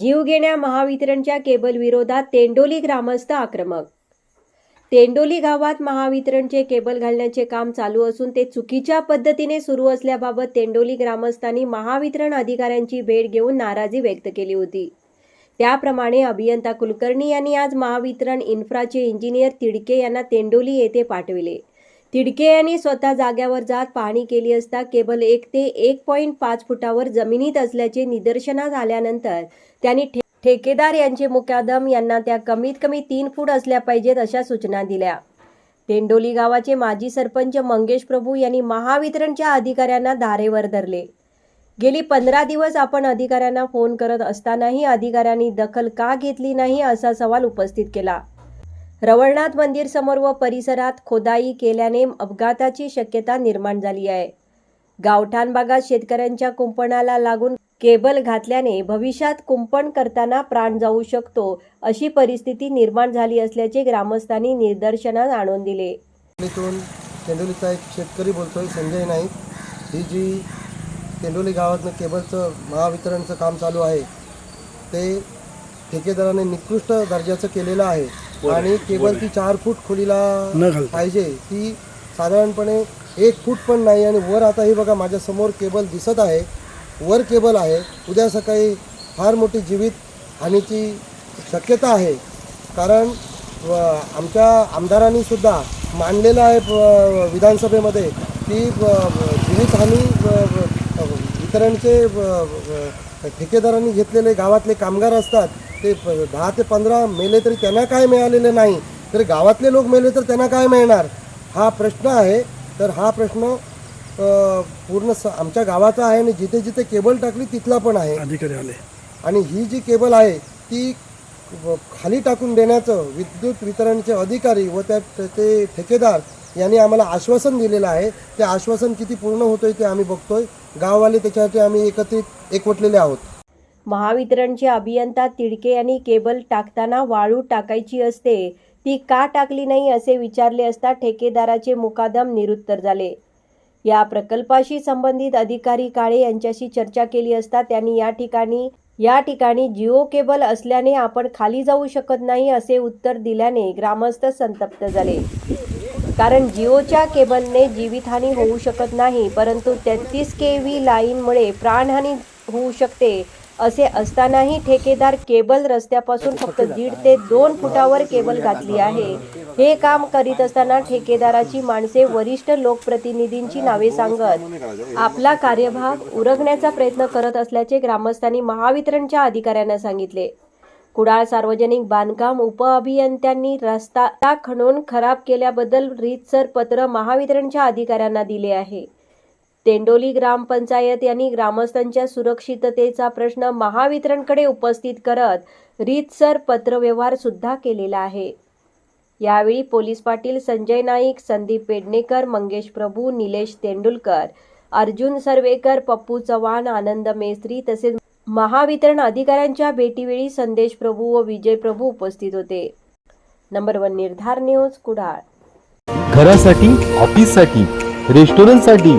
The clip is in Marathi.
जीवघेण्या महावितरणच्या केबल विरोधात तेंडोली ग्रामस्थ आक्रमक. तेंडोली गावात महावितरणचे केबल घालण्याचे काम चालू असून ते चुकीच्या पद्धतीने सुरू असल्याबाबत तेंडोली ग्रामस्थांनी महावितरण अधिकाऱ्यांची भेट घेऊन नाराजी व्यक्त केली होती. त्याप्रमाणे अभियंता कुलकर्णी यांनी आज महावितरण इन्फ्राचे इंजिनियर तिडके यांना तेंडोली येथे पाठविले. तिडके यांनी स्वतः जाग्यावर जात पाहणी केली असता केबल एक ते एक पॉईंट पाच फुटावर जमिनीत असल्याचे निदर्शनास आल्यानंतर त्यांनी ठे- ठेकेदार यांचे मुकादम यांना त्या कमीत कमी तीन फूट असल्या पाहिजेत अशा सूचना दिल्या. तेंडोली गावाचे माजी सरपंच मंगेश प्रभू यांनी महावितरणच्या अधिकाऱ्यांना धारेवर धरले. गेली पंधरा दिवस आपण अधिकाऱ्यांना फोन करत असतानाही अधिकाऱ्यांनी दखल का घेतली नाही असा सवाल उपस्थित केला. रवळनाथ मंदिर समोर व परिसरात खोदाई केल्याने अपघाताची शक्यता निर्माण झाली आहे. गावठाण भागात शेतकऱ्यांच्या कुंपणाला लागून केबल घातल्याने भविष्यात कुंपण करताना प्राण जाऊ शकतो अशी परिस्थिती निर्माण झाली असल्याचे ग्रामस्थांनी निदर्शनास आणून दिले. इथून तेंडोलीचा एक शेतकरी बोलतोय संजय नाईक. ही जी तेंडोली गावातनं केबलचं महावितरणचं काम चालू आहे ते ठेकेदाराने निकृष्ट दर्जाचं केलेलं आहे. आणि केबल ती चार फूट खोलीला पाहिजे ती साधारणपणे एक फूट पण नाही आणि वर आता ही बघा माझ्यासमोर केबल दिसत आहे. वर केबल आहे. उद्या सकाळी फार मोठी जीवित हानीची शक्यता आहे. कारण व आमच्या आमदारांनी सुद्धा मांडलेलं आहे विधानसभेमध्ये की जीवितहानी वितरणचे ठेकेदारांनी घेतलेले गावातले कामगार असतात ते प- दहा ते पंधरा मेले तरी त्यांना काय मिळालेले नाही. तर गावातले लोक मेले तर त्यांना काय मिळणार? हा प्रश्न आहे. तर हा प्रश्न पूर्ण स आमच्या गावाचा आहे आणि जिथे जिथे केबल टाकली तिथला पण आहे. अधिकारी आले. आणि ही जी केबल आहे ती खाली टाकून देण्याचं विद्युत वितरणचे अधिकारी व त्या ते ठेकेदार यांनी आम्हाला आश्वासन दिलेलं आहे. ते आश्वासन किती पूर्ण होतंय ते आम्ही बघतोय. गाववाले त्याच्यासाठी आम्ही एकत्रित एकवटलेले आहोत. महावितरणचे अभियंता तिडके यांनी केबल टाकताना वाळू टाकायची असते ती का टाकली नाही असे विचारले असता ठेकेदाराचे मुकादम निरुत्तर झाले. या प्रकल्पाशी संबंधित अधिकारी काळे यांच्याशी चर्चा केली असता त्यांनी या ठिकाणी या ठिकाणी जिओ केबल असल्याने आपण खाली जाऊ शकत नाही असे उत्तर दिल्याने ग्रामस्थ संतप्त झाले. कारण जिओच्या केबलने जीवितहानी होऊ शकत नाही परंतु तेहतीस के व्ही लाईनमुळे प्राणहानी होऊ शकते असे असतानाही ठेकेदार केबल रस्त्यापासून फक्त दीड ते दोन फुटावर केबल घातली आहे. हे काम करीत असताना ठेकेदाराची माणसे वरिष्ठ लोकप्रतिनिधींची नावे सांगत आपला कार्यभाग उरगण्याचा प्रयत्न करत असल्याचे ग्रामस्थांनी महावितरणच्या अधिकाऱ्यांना सांगितले. कुडाळ सार्वजनिक बांधकाम उपअभियंत्यांनी रस्ता खणून खराब केल्याबद्दल रीतसर पत्र महावितरणच्या अधिकाऱ्यांना दिले आहे. तेंडोली ग्रामपंचायत यांनी ग्रामस्थांच्या सुरक्षिततेचा प्रश्न महावितरणकडे उपस्थित करत रीतसर पत्रव्यवहार सुद्धा केलेला आहे. यावेळी पोलीस पाटील संजय नाईक संदीप पेडणेकर मंगेश प्रभू निलेश तेंडुलकर अर्जुन सर्वेकर पप्पू चव्हाण आनंद मेस्त्री तसेच महावितरण अधिकाऱ्यांच्या भेटीवेळी संदेश प्रभू व विजय प्रभू उपस्थित होते. Number one Nirdhar news Kudal. घरासाठी ऑफिससाठी रेस्टॉरंटसाठी